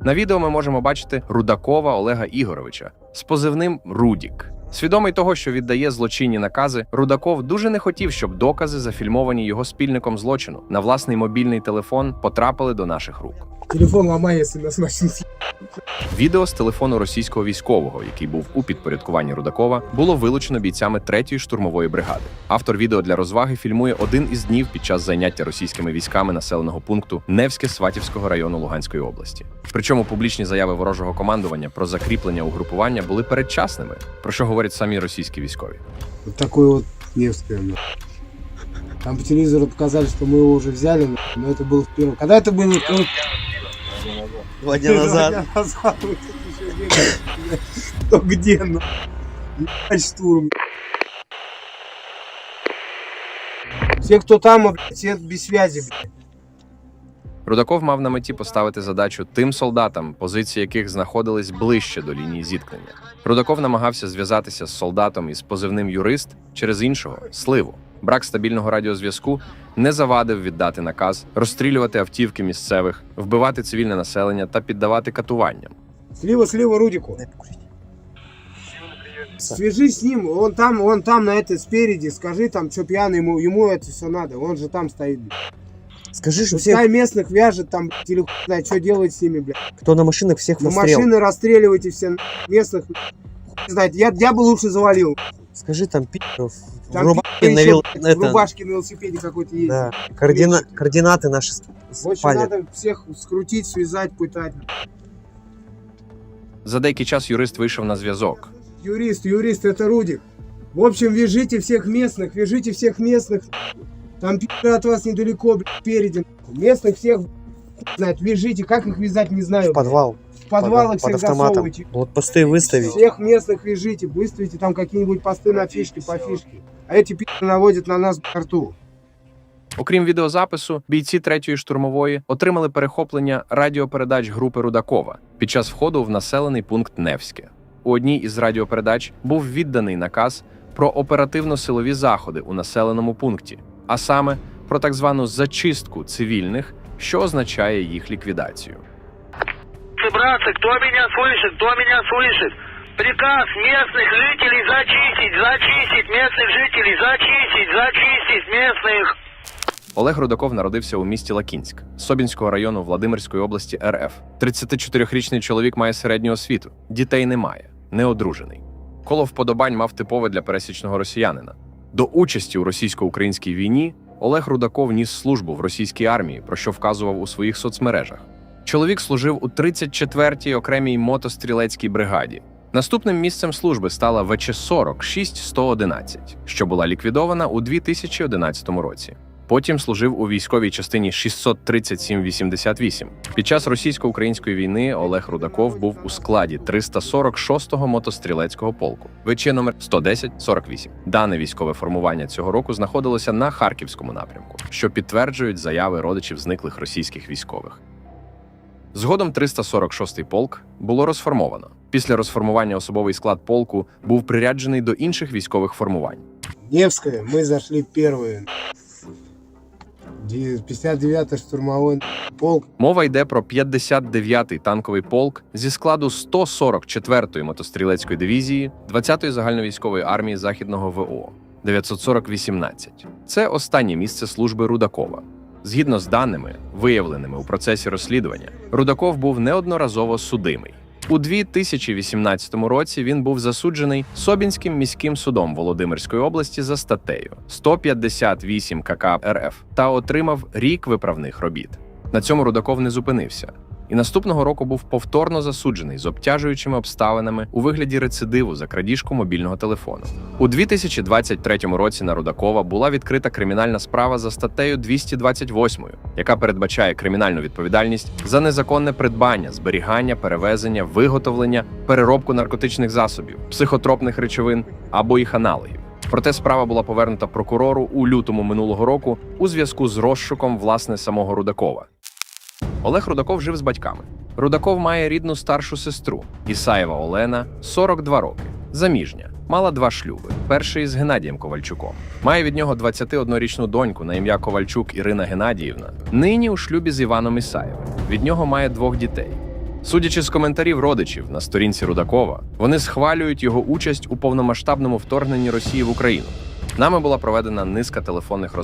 На відео ми можемо бачити Рудакова Олега Ігоровича з позивним Рудік. Свідомий того, що віддає злочинні накази, Рудаков дуже не хотів, щоб докази, зафільмовані його спільником злочину, на власний мобільний телефон потрапили до наших рук. Телефон ломай, если нас машин съ- Відео з телефону російського військового, який був у підпорядкуванні Рудакова, було вилучено бійцями 3-ї штурмової бригади. Автор відео для розваги фільмує один із днів під час зайняття російськими військами населеного пункту Невське Сватівського району Луганської області. Причому публічні заяви ворожого командування про закріплення угрупування були передчасними, про що говорять самі російські військові. Вот такой вот Невская. ну. Там по телевизору показали, что мы его уже взяли, ну, но это было в первом. Когда это было? Ну, Два дня назад. Два дня назад. Кто где, ну. Ебать штурм. Все, кто там, все без связи, блядь. Рудаков мав на меті поставити задачу тим солдатам, позиції яких знаходились ближче до лінії зіткнення. Рудаков намагався зв'язатися з солдатом із позивним юрист через іншого сливу Брак стабільного радіозв'язку не завадив віддати наказ розстрілювати автівки місцевих, вбивати цивільне населення та піддавати катуванням. Слива, слива Рудику. Свяжись с ним, он там, он там на это спереди, скажи там, что пьяный, ему, ему это все надо, он же там стоит. блядь. Скажи, что всех, Пускай местных вяжет там, блядь, или хуй знает, что делает с ними, блядь. кто на машинах, всех в На расстрел. машины расстреливайте все местных, хуй знает, я, я бы лучше завалил. Скажи там пидоров, в Там рубашке на, вел- блядь, в это, рубашке на велосипеде какой-то есть. да, координа- координаты наши Больше спалят. надо всех скрутить, связать, пытать. За деякий час юрист вийшов на зв'язок. Юрист, юрист, это Рудик. В общем, вяжите всех местных, вяжите всех местных. Там пи***ы от вас недалеко, блядь, спереди. Местных всех, знает, вяжите. Как их вязать, не знаю. в подвал, В подвалах под, под всех автоматом. засовывайте. Блокпосты выставить. Всех местных вяжите, выставите там какие-нибудь посты на фишки, по фишке. А эти пи***ы наводят на нас карту. Окрім відеозапису, бійці третьої штурмової отримали перехоплення радіопередач групи Рудакова під час входу в населений пункт Невське. У одній із радіопередач був відданий наказ про оперативно-силові заходи у населеному пункті, а саме про так звану зачистку цивільних, що означає їх ліквідацію. Братцы, кто меня слышит, кто меня слышит? Приказ местных жителей зачистить, зачистить местных жителей, зачистить, зачистить местных. Олег Рудаков народився у місті Лакінськ Собінського району Владимирської області РФ. 34-річний чоловік має середню освіту, дітей немає, не одружений. Коло вподобань мав типове для пересічного росіянина. До участі у російсько-українській війні Олег Рудаков ніс службу в російській армії, про що вказував у своїх соцмережах. Чоловік служив у 34-й окремій мотострілецькій бригаді. Наступним місцем служби стала ВЧ-40 6111, що була ліквідована у 2011 році. Потім служив у військовій частині 637-88. Під час російсько-української війни Олег Рудаков був у складі 346-го мотострілецького полку, ВЧ номер 110-48. Дане військове формування цього року знаходилося на харківському напрямку, що підтверджують заяви родичів зниклих російських військових. Згодом 346-й полк було розформовано. Після розформування особовий склад полку був приряджений до інших військових формувань. Невская, мы зашли первые. Ди- 59-й штурмовой полк. Мова йде про 59-й танковий полк зі складу 144-ї мотострілецької дивізії 20-ї загальновійськової армії Західного ВО 940-18. Це останнє місце служби Рудакова. Згідно з даними, виявленими у процесі розслідування, Рудаков був неодноразово судимий. У 2018 році він був засуджений Собінським міським судом Володимирської області за статтею 158 КК РФ та отримав рік виправних робіт. На цьому Рудаков не зупинився. І наступного року був повторно засуджений з обтяжуючими обставинами у вигляді рецидиву за крадіжку мобільного телефону. У 2023 році на Рудакова була відкрита кримінальна справа за статтею 228, яка передбачає кримінальну відповідальність за незаконне придбання, зберігання, перевезення, виготовлення, переробку наркотичних засобів, психотропних речовин або їх аналогів. Проте справа була повернута прокурору у лютому минулого року у зв'язку з розшуком власне самого Рудакова. Олег Рудаков жив з батьками. Рудаков має рідну старшу сестру Ісаєва Олена, 42 роки, заміжня, мала два шлюби. Перший з Геннадієм Ковальчуком. Має від нього 21-річну доньку на ім'я Ковальчук Ірина Геннадіївна. Нині у шлюбі з Іваном Ісаєвим. Від нього має двох дітей: Судячи з коментарів родичів на сторінці Рудакова, вони схвалюють його участь у повномасштабному вторгненні Росії в Україну. Нами була проведена низка телефонних розмов.